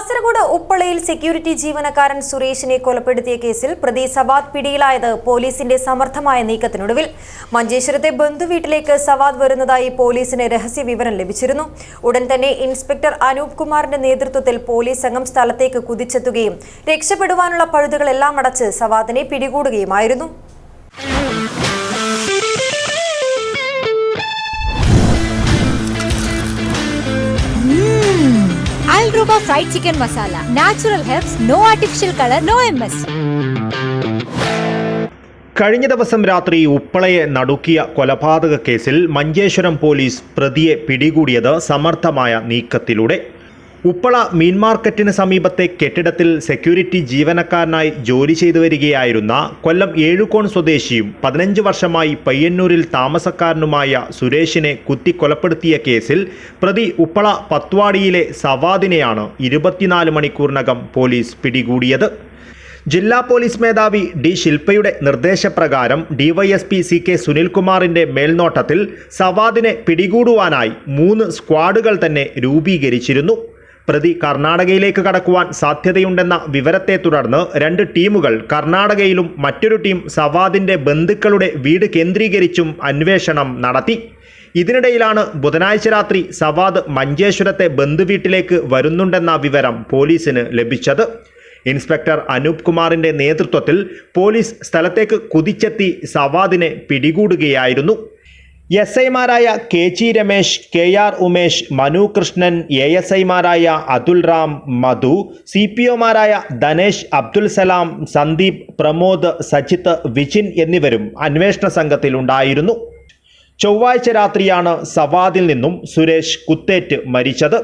Kasaragod ഉപ്പളയിൽ security ജീവനക്കാരൻ സുരേഷിനെ കൊലപ്പെടുത്തിയ കേസിൽ പ്രതി സവാദ് പിടിയിലായത് പോലീസിന്റെ സമർത്ഥമായ നീക്കത്തിനൊടുവിൽ. മഞ്ചേശ്വരത്തെ ബന്ധുവീട്ടിലേക്ക് സവാദ് വരുന്നതായി പോലീസിന് രഹസ്യ വിവരം ലഭിച്ചിരുന്നു. ഉടൻ തന്നെ ഇൻസ്പെക്ടർ അനൂപ് കുമാറിന്റെ നേതൃത്വത്തിൽ പോലീസ് സംഘം സ്ഥലത്തേക്ക് കുതിച്ചെത്തുകയും രക്ഷപ്പെടുവാനുള്ള പഴുതുകളെല്ലാം അടച്ച് സവാദിനെ പിടികൂടുകയുമായിരുന്നു. Al fried chicken masala natural herbs no artificial colour no M S കഴിഞ്ഞ ദിവസം രാത്രി ഉപ്പളയെ നടുക്കിയ കൊലപാതക കേസിൽ മഞ്ചേശ്വരം പോലീസ് പ്രതിയെ പിടികൂടിയത് സമർത്ഥമായ നീക്കത്തിലൂടെ. ഉപ്പള മീൻ മാർക്കറ്റിന് സമീപത്തെ കെട്ടിടത്തിൽ സെക്യൂരിറ്റി ജീവനക്കാരനായി ജോലി ചെയ്തു വരികയായിരുന്ന കൊല്ലം ഏഴുകോൺ സ്വദേശിയും പതിനഞ്ച് വർഷമായി പയ്യന്നൂരിൽ താമസക്കാരനുമായ സുരേഷിനെ കുത്തിക്കൊലപ്പെടുത്തിയ കേസിൽ പ്രതി ഉപ്പള പത്വാടിയിലെ സവാദിനെയാണ് ഇരുപത്തിനാല് മണിക്കൂറിനകം പോലീസ് പിടികൂടിയത്. ജില്ലാ പോലീസ് മേധാവി ഡി ശില്പയുടെ നിർദ്ദേശപ്രകാരം ഡിവൈഎസ്പി സി കെ സുനിൽകുമാറിന്റെ മേൽനോട്ടത്തിൽ സവാദിനെ പിടികൂടുവാനായി മൂന്ന് സ്ക്വാഡുകൾ തന്നെ രൂപീകരിച്ചിരുന്നു. പ്രതി കർണാടകയിലേക്ക് കടക്കുവാൻ സാധ്യതയുണ്ടെന്ന വിവരത്തെ തുടർന്ന് രണ്ട് ടീമുകൾ കർണാടകയിലും മറ്റൊരു ടീം സവാദിന്റെ ബന്ധുക്കളുടെ വീട് കേന്ദ്രീകരിച്ചും അന്വേഷണം നടത്തി. ഇതിനിടയിലാണ് ബുധനാഴ്ച രാത്രി സവാദ് മഞ്ചേശ്വരത്തെ ബന്ധുവീട്ടിലേക്ക് വരുന്നുണ്ടെന്ന വിവരം പോലീസിന് ലഭിച്ചത്. ഇൻസ്പെക്ടർ അനൂപ് കുമാറിന്റെ നേതൃത്വത്തിൽ പോലീസ് സ്ഥലത്തേക്ക് കുതിച്ചെത്തി സവാദിനെ പിടികൂടുകയായിരുന്നു. എസ് ഐമാരായ K G Ramesh K R Umesh Manu Krishnan A S ഐമാരായ അതുൽ റാം മധു സി പി ഒമാരായ ധനേഷ് അബ്ദുൽ സലാം സന്ദീപ് പ്രമോദ് സജിത്ത് വിജിൻ എന്നിവരും അന്വേഷണ സംഘത്തിലുണ്ടായിരുന്നു ചൊവ്വാഴ്ച രാത്രിയാണ് സവാദിൽ നിന്നും സുരേഷ് കുത്തേറ്റ് മരിച്ചത്.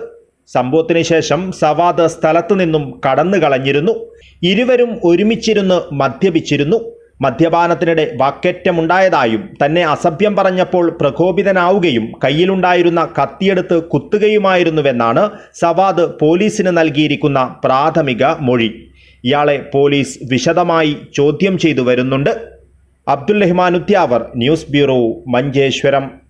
സംഭവത്തിന് ശേഷം സവാദ് സ്ഥലത്തു നിന്നും കടന്നു കളഞ്ഞിരുന്നു ഇരുവരും ഒരുമിച്ചിരുന്ന് മദ്യപിച്ചിരുന്നു. മദ്യപാനത്തിനിടെ വാക്കേറ്റമുണ്ടായതായും തന്നെ അസഭ്യം പറഞ്ഞപ്പോൾ പ്രകോപിതനാവുകയും കയ്യിലുണ്ടായിരുന്ന കത്തിയെടുത്ത് കുത്തുകയുമായിരുന്നുവെന്നാണ് സവാദ് പോലീസിന് നൽകിയിരിക്കുന്ന പ്രാഥമിക മൊഴി. ഇയാളെ പോലീസ് വിശദമായി ചോദ്യം ചെയ്തു വരുന്നുണ്ട്. Abdul Rahman Udyavar news bureau Manjeshwaram.